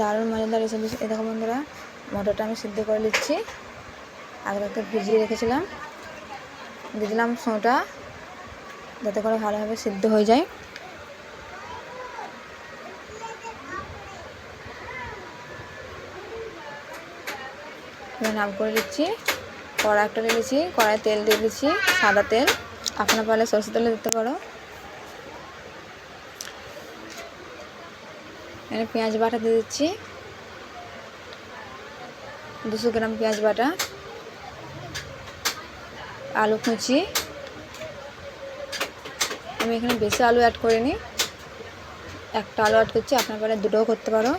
দারুণ মজাদার রেসিপি। দেখো বন্ধুরা, মটরটা আমি সিদ্ধ করে নিচ্ছি। আগে একটা ভিজিয়ে রেখেছিলাম। দিয়ে দিলাম সোঁটা, যাতে করে ভালোভাবে সিদ্ধ হয়ে যায়। নাম করে দিচ্ছি কড়া একটা নিয়েছি কড়াই তেল দিয়ে দিচ্ছি, সাদা তেল। আপনার পারলে সরষে তেলে দিতে পারো। এখানে পেঁয়াজ বাটা দিয়ে দিচ্ছি। দুশো গ্রাম পেঁয়াজ বাটা। আলু কুচি। আমি এখানে বেশি আলু অ্যাড করিনি। একটা আলু অ্যাড করছি, আপনার পারে দুটোও করতে পারো।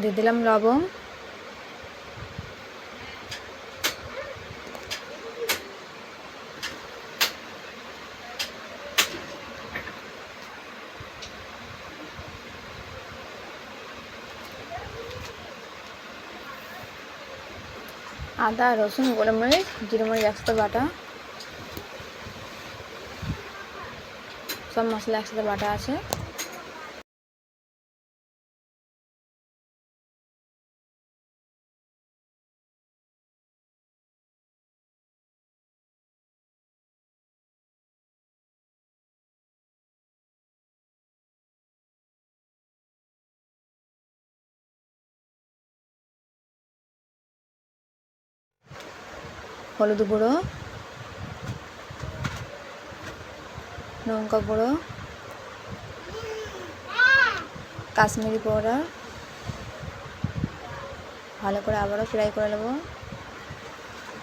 দিয়ে দিলাম লবণ। আদা রসুন গোলমরিচ জিরে মরিচ একসাথে বাটা। সব মশলা একসাথে বাটা আছে। হলুদ গুঁড়ো, লঙ্কা গুঁড়ো, কাশ্মীরি পাউডার, ভালো করে আবারও ফ্রাই করে নেব।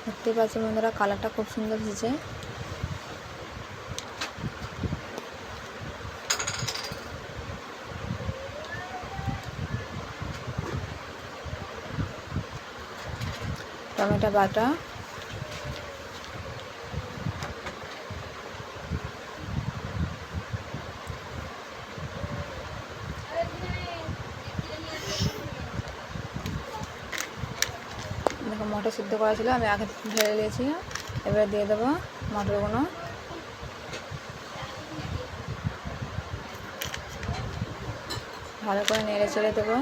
দেখতে পাচ্ছি বন্ধুরা কালারটা খুব সুন্দর এসেছে। টমেটো বাটা মটর সিদ্ধ করা ছিল, আমি আগে ঢেলে দিয়েছি। এবারে দিয়ে দেবো মটরগুলো। ভালো করে নেড়ে চেড়ে দেবো।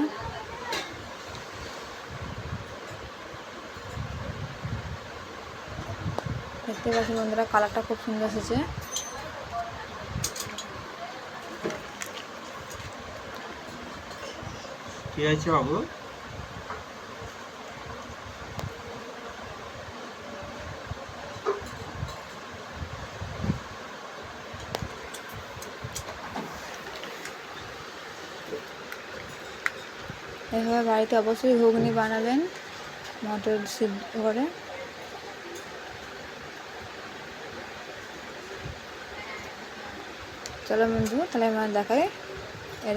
দেখতে পাচ্ছি বন্ধুরা, কালারটা খুব সুন্দর এসেছে। কি আছে বাবু? এভাবে বাড়িতে অবশ্যই ঘুগনি বানাবেন, মটর সিদ্ধ করে। চলো বন্ধু, তাহলে আমার দেখাই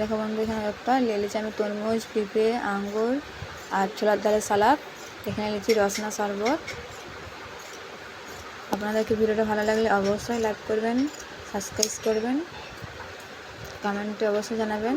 দেখো বন্ধু, এখানে একটা লেলিছি আমি তরমুজ, পেঁপে, আঙ্গুর আর ছোলার ডালের সালাদ। এখানে লিচি রসনা শরবত। আপনাদেরকে ভিডিওটা ভালো লাগলে অবশ্যই লাইক করবেন সাবস্ক্রাইব করবেন। কমেন্টে অবশ্যই জানাবেন।